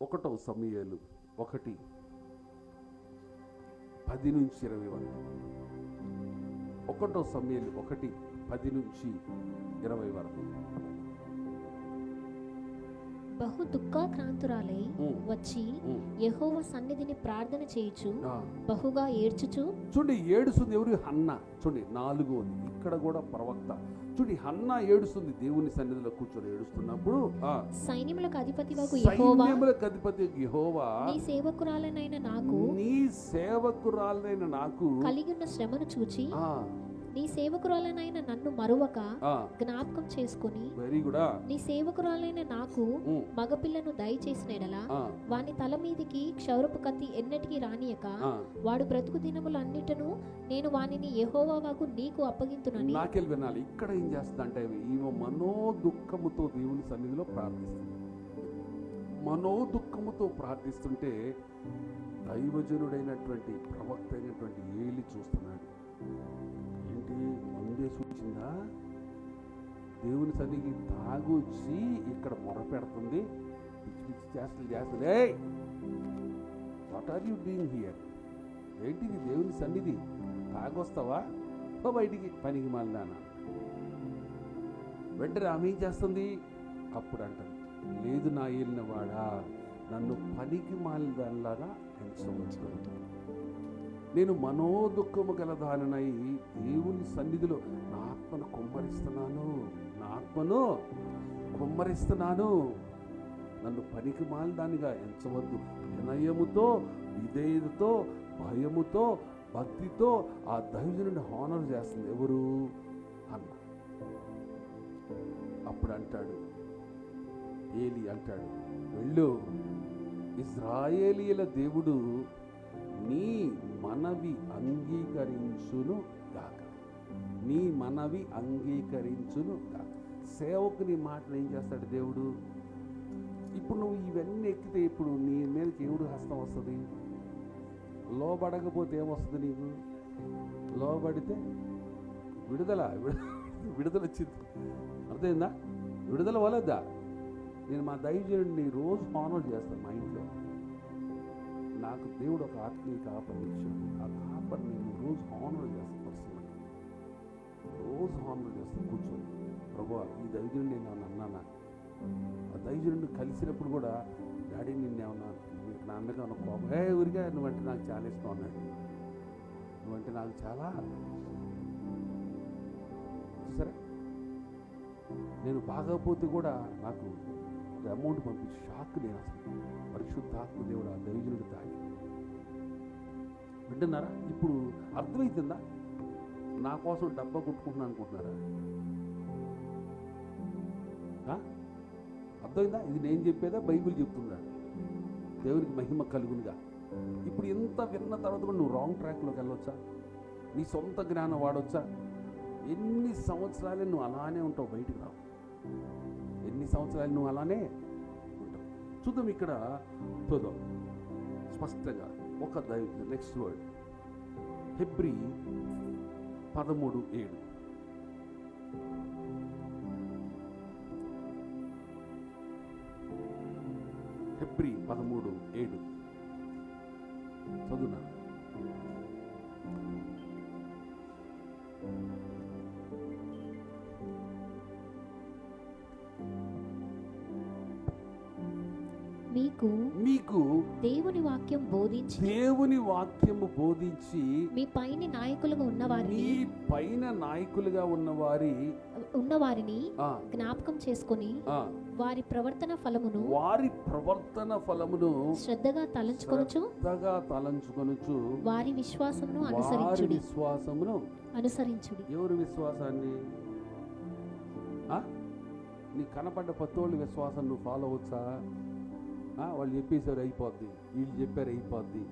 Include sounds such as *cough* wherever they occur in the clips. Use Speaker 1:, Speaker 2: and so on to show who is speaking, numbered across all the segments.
Speaker 1: ఒకటో సమయాలు ఒకటి పది నుంచి ఇరవై వరకు. ఒకటో సమయాలు ఒకటి పది నుంచి ఇరవై వరకు.
Speaker 2: బహు దుఃఖాక్రాంతురాలై వచ్చి. యెహోవ సన్నిధిని ప్రార్థన చేయుచు
Speaker 1: ఆ,
Speaker 2: బహుగా ఏడ్చుచు.
Speaker 1: చూడండి ఏడుస్తుంది ఎవరు? హన్న. చూడండి నాలుగోది. ఇక్కడ కూడా ప్రవక్త చూడండి హన్న ఏడుస్తుంది. దేవుని సన్నిధిలో కూర్చొని ఏడుస్తున్నప్పుడు ఆ,
Speaker 2: సైన్యములకు యెహోవా.
Speaker 1: సైన్యములకు అధిపతి యెహోవా.
Speaker 2: నీ సేవకురాలనైన నాకు
Speaker 1: నీ సేవకురాలైన నాకు
Speaker 2: కలిగి ఉన్న శ్రమను చూచి నీ సేవకురాలనైన నన్ను మరువక జ్ఞాపకం చేసుకుని
Speaker 1: వెరీ గుడ్
Speaker 2: నీ సేవకురాలైన నాకు మగపిల్లను దయచేసిన ఎడల వాని తల మీదికి క్షౌరపు కత్తి ఎన్నటికీ రానియక. వాడు బ్రతుకు దినములు అన్నిటను నేను వానిని యెహోవాకు నీకు అప్పగింతునని
Speaker 1: నాకెళ్ళి వినాలి. ఇక్కడ ఏం చేస్తుందంటే ఈమె మనో దుఃఖముతో దేవుని సన్నిధిలో ప్రార్థిస్తుంది. మనో దుఃఖముతో ప్రార్థిస్తుంటే దైవజనుడైనటువంటి ప్రవక్త అయినటువంటి ఏలి చూస్తున్నాడు. ముందే సూచిందా దేవుని సన్నిధికి తాగొచ్చి ఇక్కడ మొర పెడుతుంది. పిచ్చి పిచ్చి చేస్తలు చేస్తుంది. What are you doing here ఏంటిది దేవుని సన్నిధి? తాగొస్తావా? ఓ బయటికి. పనికి మాలిదానా వెంటనే ఆమె ఏం చేస్తుంది? అప్పుడు అంటారు లేదు నా వెళ్ళిన వాడా నన్ను పనికి మాలిదానిలాగా ఎంచవచ్చు నేను మనోదుఖము గలదానై దేవుని సన్నిధిలో నా ఆత్మను కుమ్మరిస్తున్నాను. నా ఆత్మను కుమ్మరిస్తున్నాను. నన్ను పనికి మాలిదానిగా ఎంచవద్దు. వినయముతో విధేయతతో భయముతో భక్తితో ఆ దైవజనుని హానర్ చేస్తుంది. ఎవరు? అన్న. అప్పుడు అంటాడు ఏలి అంటాడు వెళ్ళు. ఇజ్రాయేలీల దేవుడు నీ మనవి అంగీకరించును గాక. నీ మనవి అంగీకరించును గాక. సేవకుని మాటలు ఏం చేస్తాడు దేవుడు? ఇప్పుడు నువ్వు ఇవన్నీ ఎక్కితే ఇప్పుడు నీ మీదకి ఎవడు హస్తం వస్తుంది? లోబడకపోతే ఏమొస్తుంది నీకు? లోబడితే విడుదల విడుదల వచ్చింది అర్థమైందా? విడుదల వలద్దా నేను మా దైవజనుడిని రోజు ఫాలో చేస్తాను మా ఇంట్లో. నాకు దేవుడు ఒక ఆత్మీయ కాపర్ ఇచ్చాడు. ఆ కాపరిని నేను రోజు హానర్ చేస్తాను పర్సనల్ రోజు హానర్ చేస్తాను కూర్చొని. ప్రభా ఈ దైవజనుడు నేను అన్నానా? ఆ దైవజనుడిని కలిసినప్పుడు కూడా డాడీ నిన్నేమన్నా నీకు నా అన్నగా ఉన్న కోపం? ఏ ఊరిగా నువ్వంటే నాకు చాలా ఇష్టం అన్నాడు. నువ్వంటే నాకు చాలా సరే నేను బాగపోతే కూడా నాకు ఒక అమౌంట్ పంపించి షాక్ నేను అసలు. పరిశుద్ధాత్మ దేవుడు ఆ దైవజనుడు తాకి. వింటున్నారా? ఇప్పుడు అర్థమవుతుందా నా కోసం డబ్బా కొట్టుకుంటున్నాను అనుకుంటున్నారా? అర్థమైందా? ఇది నేను చెప్పేదా? బైబిల్ చెప్తుందా? దేవునికి మహిమ కలుగునుగా. ఇప్పుడు ఎంత విన్న తర్వాత కూడా నువ్వు రాంగ్ ట్రాక్లోకి వెళ్ళొచ్చా? నీ సొంత జ్ఞానం వాడొచ్చా? ఎన్ని సంవత్సరాలు నువ్వు అలానే ఉంటావు బయటికి రావు. ఎన్ని సంవత్సరాలు నువ్వు అలానే ఉంటావు? చూద్దాం ఇక్కడ చూద్దాం స్పష్టంగా. ఒక నెక్స్ట్ వర్డ్ హెబ్రి పదమూడు ఏడు. హెబ్రి పదమూడు ఏడు. చదువునా?
Speaker 2: మీకు
Speaker 1: మీకు
Speaker 2: దేవుని వాక్యం బోధించి
Speaker 1: దేవుని వాక్యము బోధించి
Speaker 2: మీ పైని నాయకులుగా
Speaker 1: నీ
Speaker 2: ఉన్నవారిని
Speaker 1: పైన నాయకులుగా ఉన్నవారి
Speaker 2: ఉన్నవారిని జ్ఞాపకం చేసుకొని వారి ప్రవర్తన ఫలమును
Speaker 1: వారి ప్రవర్తన ఫలమును
Speaker 2: శ్రద్ధగా తలంచుకొనుచు
Speaker 1: శ్రద్ధగా తలంచుకొనుచు
Speaker 2: వారి విశ్వాసమును
Speaker 1: వారి
Speaker 2: అనుసరించుడి.
Speaker 1: విశ్వాసమును
Speaker 2: అనుసరించుడి.
Speaker 1: ఎవరి విశ్వాసాన్ని? ఆ? నీ కనపడ్డ పత్తోళ్ళ విశ్వాసం నువ్వు ఫాలో అవచ్చా వాళ్ళు చెప్పేశారు అయిపోద్ది. వీళ్ళు చెప్పారు అయిపోద్ది.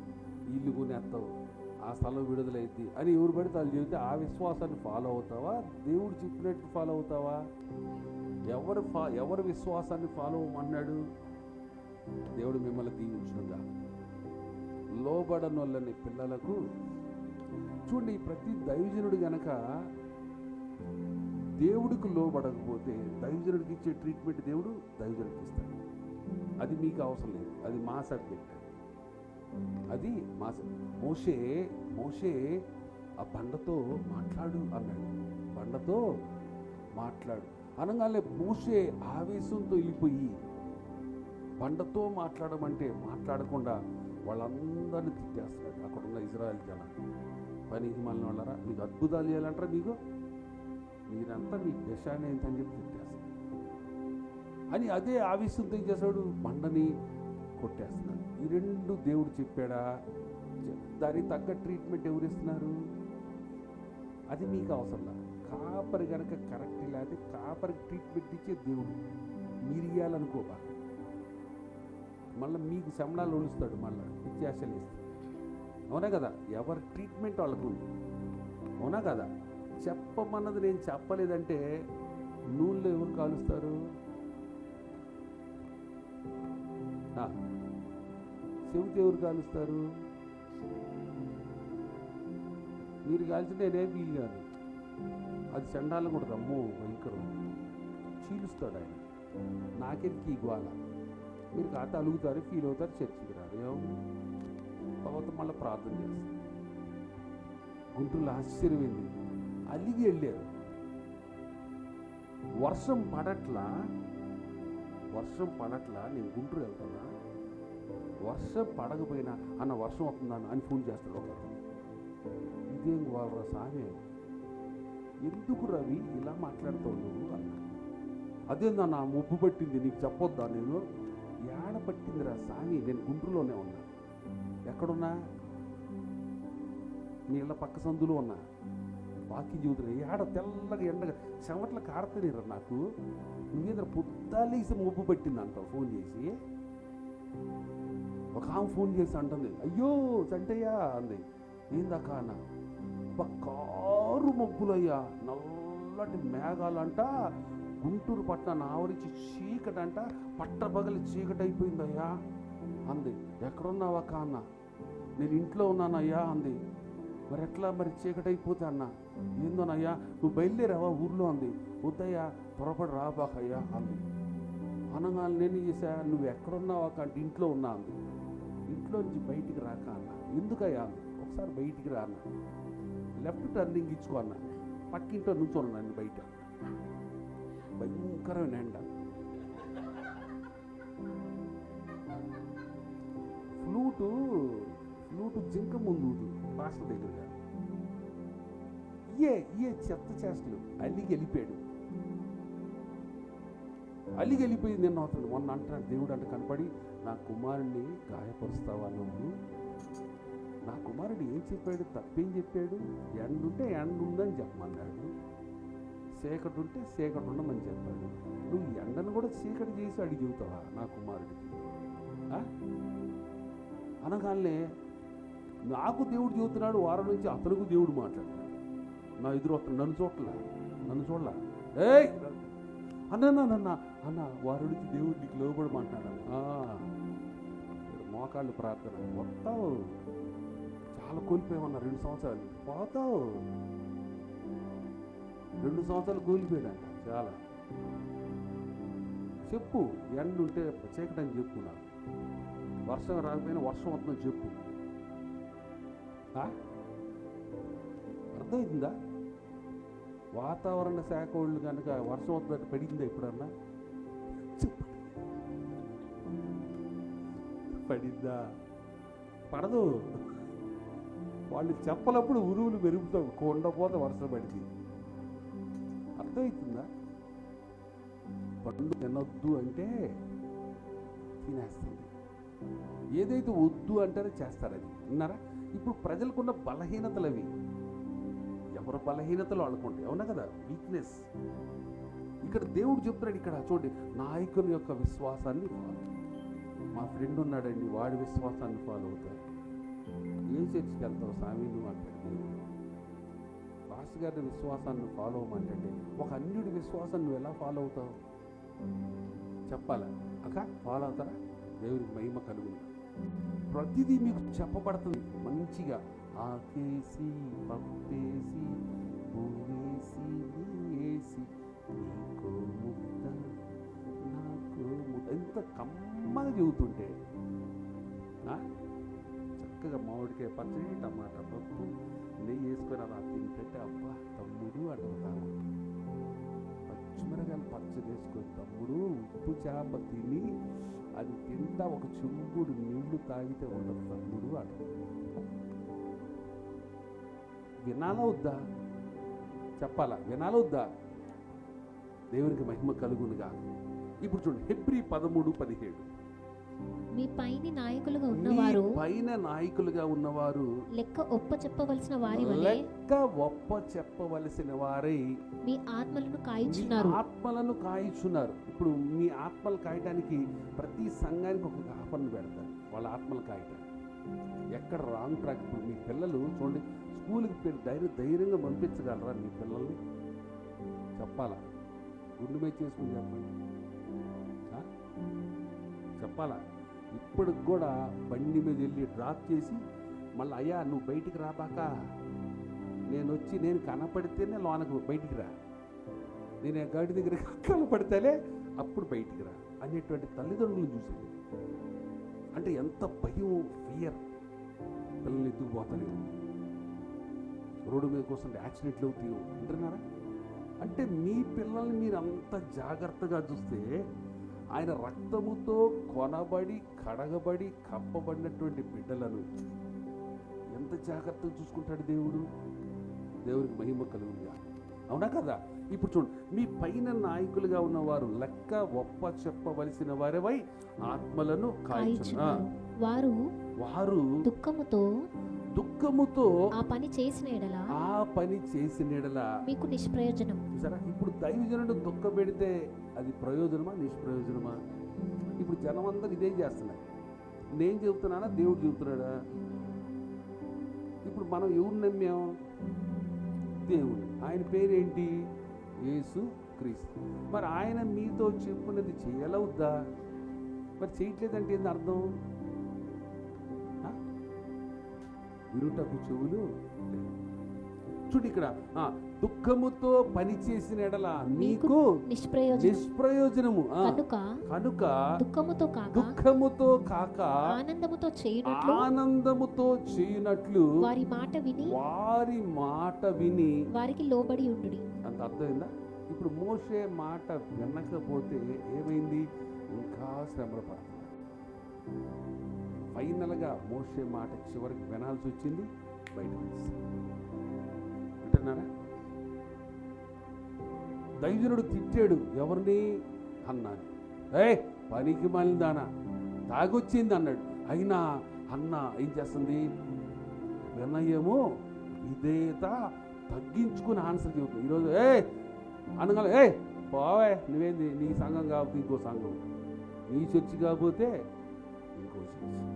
Speaker 1: వీళ్ళు కొనేస్తావు. ఆ స్థలం విడుదలైద్ది అని ఎవరు పడితే వాళ్ళు చెబితే ఆ విశ్వాసాన్ని ఫాలో అవుతావా? దేవుడు చెప్పినట్టు ఫాలో అవుతావా? ఎవరు ఫా ఎవరి విశ్వాసాన్ని ఫాలో అవ్వమన్నాడు? దేవుడు మిమ్మల్ని దీవించునుగా. లోబడనొల్లని పిల్లలకు చూడండి ప్రతి దైవజనుడు గనక దేవుడికి లోబడకపోతే దైవజనుడికి ఇచ్చే ట్రీట్మెంట్ దేవుడు దైవజనుడికి ఇస్తాడు. అది మీకు అవసరం లేదు. అది మా సబ్జెక్ట్. అది మా మోషే మోషే ఆ బండతో మాట్లాడు అన్నాడు. బండతో మాట్లాడు. అనగానే మోషే ఆవేశంతో వెళ్ళిపోయి బండతో మాట్లాడమంటే మాట్లాడకుండా వాళ్ళందరినీ తిట్టేస్తున్నాడు. అక్కడ ఉన్న ఇజ్రాయెల్ జనం. పని మళ్ళీ వాళ్ళరా? మీకు అద్భుతాలు చేయాలంటారా మీకు? మీరంతా మీ దశాన్ని ఏంటని చెప్పి తిట్టారు. అని అదే ఆవేశంతో ఏం చేశాడు? బండని కొట్టేస్తున్నాడు. ఈ రెండు దేవుడు చెప్పాడా? దానికి తగ్గ ట్రీట్మెంట్ ఎవరు ఇస్తున్నారు? అది మీకు అవసరం కాపరి కనుక కరెక్ట్ లేదు కాపరికి ట్రీట్మెంట్ ఇచ్చే దేవుడు మీరు ఇవ్వాలనుకోబా మళ్ళీ మీకు శమనాలు ఒలుస్తాడు మళ్ళీ వ్యత్యాసాలు ఇస్తాడు అవునా కదా? ఎవరి ట్రీట్మెంట్ వాళ్ళకు ఉంది. అవునా కదా? చెప్పమన్నది నేను చెప్పలేదంటే నూనెలో ఎవరు కాలుస్తారు? ఆ, చెవికి ఎవరు కాలుస్తారు? మీరు కాల్చి నేనేం ఫీల్ కాదు. అది చండాలం కూడా అమ్మో భయంకరం. చీలుస్తాడు ఆయన. నాకెందుకు ఈ గోల? మీరు కాత అలుగుతారు ఫీల్ అవుతారు చర్చికి రారు. ఏమో? తర్వాత మళ్ళీ ప్రార్థన చేస్తారు గుంటూరులో ఆశ్చర్యమైంది అలిగి వెళ్ళారు. వర్షం పడట్లా వర్షం పడట్లా నేను గుంటూరు వెళ్తున్నా వర్షం పడకపోయినా అన్న వర్షం వస్తుందా అని ఫోన్ చేస్తాడు ఒక ఇదేం వాళ్ళ సామే? ఎందుకు రవి ఇలా మాట్లాడుతావు నువ్వు అన్న? అదేందా నా ముప్పు పట్టింది? నీకు చెప్పొద్దా నేను? ఏడ పట్టిందిరా సామి? నేను గుంటూరులోనే ఉన్నా. ఎక్కడున్నా? నీళ్ళ పక్క సందులో ఉన్నా. బాకీ చూతున్నా ఏడ తెల్లగా ఎండగా చెమట్ల కారతలేరు నాకు. నువ్వేదో పొద్దాలేసి ముప్పు పెట్టిందంట ఫోన్ చేసి. ఒక ఆమె ఫోన్ చేసి అంటుంది అయ్యో చంటయ్యా అంది. ఏందాక అన్న? కారు మబ్బులయ్యా నల్లటి మేఘాలంట గుంటూరు పట్టణాన్ని ఆవరించి చీకటంట పట్టబగలి చీకటి అయిపోయిందయ్యా అంది. ఎక్కడున్నావా అక్క అన్న? నేను ఇంట్లో ఉన్నానయ్యా అంది. మరి ఎట్లా మరి చీకటి అయిపోతే అన్న? ఏందోనయ్యా నువ్వు బయలుదేరావా ఊర్లో? అంది. వద్దయ్యా త్వరపడి రాబాకయ్యా అంది. అనగానే నేను చేసా నువ్వు ఎక్కడున్నావు అక్క? ఇంట్లో ఉన్నా అంది ఇంట్లో నుంచి బయటికి రాక అన్న. ఎందుకయ్యా? ఒకసారి బయటికి రా అన్న. లెఫ్ట్ టర్నింగ్ ఇచ్చుకో అన్న. పక్కింట్లో నుంచోను నన్ను బయట. భయంకరమైన ఎండ. ఫ్లూటు ఫ్లూటు జింక ముందు పాస్టర్ దగ్గరగా. ఇయే ఇయే చెత్త చేస్తలు అల్లికి వెళ్ళిపోయాడు అలిగి వెళ్ళిపోయి నిన్న అవుతుంది మొన్న అంటాడు దేవుడు అంటే కనపడి నా కుమారుణ్ణి గాయపరుస్తావా నువ్వు? నా కుమారుడు ఏం చెప్పాడు? తప్పేం చెప్పాడు? ఎండుంటే ఎండ ఉందని చెప్పమన్నాడు. చీకటి ఉంటే చీకటి ఉండమని చెప్పాడు. నువ్వు ఎండను కూడా చీకటి చేసి అడిగి నా కుమారుడికి? అనగానే నాకు దేవుడు చెబుతున్నాడు వారం నుంచి అతనికి దేవుడు మాట్లాడుతున్నాడు. నా ఎదురు వస్తున్నాడు నన్ను చూడలే నన్ను చూడలే? ఏయ్! అన్న అన్న అన్న దేవుడికి నుంచి దేవుడు నీకు లోబడమంటున్నాడు మోకాళ్ళు ప్రార్థన. వస్తావు. చాలా కోల్పోయామన్నా రెండు సంవత్సరాలు. పోతావు. రెండు సంవత్సరాలు కూలిపోయాడంట. చాలా. చెప్పు ఎండ ఉంటే చీకటని చెప్పు నాకు. వర్షం రాకపోయినా వర్షం వస్తుందని చెప్పు. ఆ? అర్థమవుతుందా వాతావరణ శాఖ వాళ్ళు కనుక వర్షం వస్తుందంటే పడిందా ఎప్పుడన్నా పడిందా పడదు. వాళ్ళు చెప్పలప్పుడు ఉరువులు మెరుగుతావు కొండపోతే వర్షం పడింది అర్థమవుతుందా పండు తినొద్దు అంటే తినేస్తుంది. ఏదైతే వద్దు అంటారో చేస్తారు అది. విన్నారా? ఇప్పుడు ప్రజలకున్న బలహీనతలు అవి. ఎవరు బలహీనతలు వాళ్ళకుంటాయి అవునా కదా? వీక్నెస్ ఇక్కడ దేవుడు చెప్తున్నాడు ఇక్కడ చూడండి. నాయకుని యొక్క విశ్వాసాన్ని. మా ఫ్రెండ్ ఉన్నాడండి వాడి విశ్వాసాన్ని ఫాలో అవుతారు ఏ చర్చికి వెళ్తావు స్వామి? నువ్వు అంటాడు దేవుడు. పాస్టర్ గారి విశ్వాసాన్ని ఫాలో అవ్వమంటే ఒక అన్యుడి విశ్వాసాన్ని నువ్వు ఎలా ఫాలో అవుతావు? చెప్పాలా? అక్క ఫాలో అవుతారా? దేవుడికి మహిమ కలుగును. ప్రతిదీ మీకు చెప్పబడుతుంది మంచిగా. ఆకేసి పప్పేసి పువ్వేసి వేసి నీకో ముద్ద నాకో ముద్ద. ఎంత కమ్మగా చెబుతుంటే చక్కగా మామిడికాయ పచ్చడి టమాటా పప్పు నెయ్యి వేసుకొని అలా తింటే అబ్బా తమ్ముడు అంటారు పచ్చిమిరకాయలు పచ్చడి వేసుకొని తమ్ముడు ఉప్పు చేప తిని అది తింటా ఒక చెంబుడు నీళ్ళు తాగితే ఉండదు తమ్ముడు అంటారు వినాలా వద్దా? చెప్పాలా? వినాలా వద్దా? దేవునికి మహిమ కలుగునుగా ఇప్పుడు చూడండి హెబ్రి పదమూడు పదిహేడు.
Speaker 2: మీ పైని నాయకులుగా ఉన్నవారు
Speaker 1: పైన నాయకులుగా ఉన్నవారు
Speaker 2: లెక్క ఒప్ప చెప్పవలసిన వారి వలె
Speaker 1: లెక్క ఒప్ప చెప్పవలసిన వారై
Speaker 2: మీ ఆత్మలను కాయిచున్నారు.
Speaker 1: ఆత్మలను కాయిచున్నారు. ఇప్పుడు మీ ఆత్మలు కాయటానికి ప్రతి సంఘానికి ఒక కాపర్ని పెడతారు వాళ్ళ ఆత్మలు కాయటానికి ఎక్కడ రాంగ్ ట్రాక్? ఇప్పుడు మీ పిల్లలు చూడండి స్కూల్కి పేరు ధైర్య ధైర్యంగా పంపించగలరా మీ పిల్లల్ని? చెప్పాలా? గుండు మీద చేసుకుని చెప్పండి? చెప్పాలా? ఇప్పటికి కూడా బండి మీద వెళ్ళి డ్రాప్ చేసి మళ్ళీ అయ్యా నువ్వు బయటికి రాబాక. నేను వచ్చి నేను కనపడితేనే లోనకు బయటికి రా. నేను ఆ గాడి దగ్గర *laughs* కనపడితేనే అప్పుడు బయటికి రా. అనేటువంటి తల్లిదండ్రులను చూసింది అంటే ఎంత భయం ఫియర్ పిల్లల్ని ఎత్తుకుపోతలేవు రోడ్డు మీద కోసం యాక్సిడెంట్లు అవుతాయి అంటున్నారా అంటే మీ పిల్లల్ని మీరు అంత జాగ్రత్తగా చూస్తే ఆయన రక్తముతో కొనబడి కడగబడి కప్పబడినటువంటి బిడ్డలను ఎంత జాగ్రత్తగా చూసుకుంటాడు దేవుడు? దేవునికి మహిమ కలుగుగా అవునా కదా? ఇప్పుడు చూడండి మీ పైన నాయకులుగా ఉన్నవారు లెక్క ఒప్ప చెప్పవలసిన వారివై? ఆత్మలను
Speaker 2: కాయిచున్నారు వారు
Speaker 1: వారు
Speaker 2: దుఃఖముతో
Speaker 1: దుఃఖముతో
Speaker 2: ఆ పని చేసిన ఎడల
Speaker 1: ఆ పని చేసినడలా
Speaker 2: మీకు నిష్ప్రయోజనం.
Speaker 1: సరే ఇప్పుడు దైవజనుడు దుఃఖ పెడితే అది ప్రయోజనమా నిష్ప్రయోజనమా? ఇప్పుడు జనం అందరూ ఇదే చేస్తున్నారు. నేను చెబుతున్నానా దేవుడు చెబుతున్నాడా? ఇప్పుడు మనం ఎవరు నమ్మాం? దేవుడు ఆయన పేరేంటి? యేసు క్రీస్తు. మరి ఆయన మీతో చెప్పినది చేయలవుద్దా మరి చేయట్లేదంటే ఏంది అర్థం? వినుటకు చెవులు. చూడు ఇక్కడ ఆ, దుఃఖముతో పని చేసిన ఎడల
Speaker 2: నిష్ప్రయోజనం.
Speaker 1: నిష్ప్రయోజనము
Speaker 2: కనుక
Speaker 1: కనుక
Speaker 2: దుఃఖముతో కాక
Speaker 1: దుఃఖముతో కాక
Speaker 2: ఆనందముతో చేయునట్లు
Speaker 1: ఆనందముతో చేయునట్లు
Speaker 2: వారి మాట విని
Speaker 1: వారి మాట విని
Speaker 2: వారికి లోబడి ఉండుడి.
Speaker 1: అంత అర్థమైందా? ఇప్పుడు మోసే మాట వినకపోతే ఏమైంది? ఇంకా శ్రమలు పడుతున్నారు ఫైనల్గా మోసే మాట చివరికి వినాల్సి వచ్చింది. బయట వింటున్నారా? దైవజనుడు తిట్టాడు ఎవరిని? అన్నాను ఏ పనికి మాలిందానా తాగొచ్చింది అన్నాడు. అయినా అన్న ఏం చేస్తుంది? వినయము విధేయత తగ్గించుకుని ఆన్సర్ చెబుతుంది ఈరోజు ఏ అనగల ఏ పోవే నువ్వేంది? నీ సంఘం కాకపోతే ఇంకో సంఘం. నీ చర్చి కాకపోతే ఇంకో చర్చి.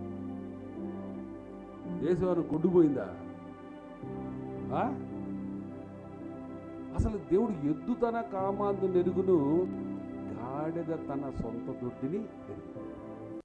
Speaker 1: దేశం కొట్టుకుపోయిందా ఆ? అసలు దేవుడు ఎద్దు తన కామాందు నెరుగును గాడిద తన సొంత దొడ్డిని ఎరుగు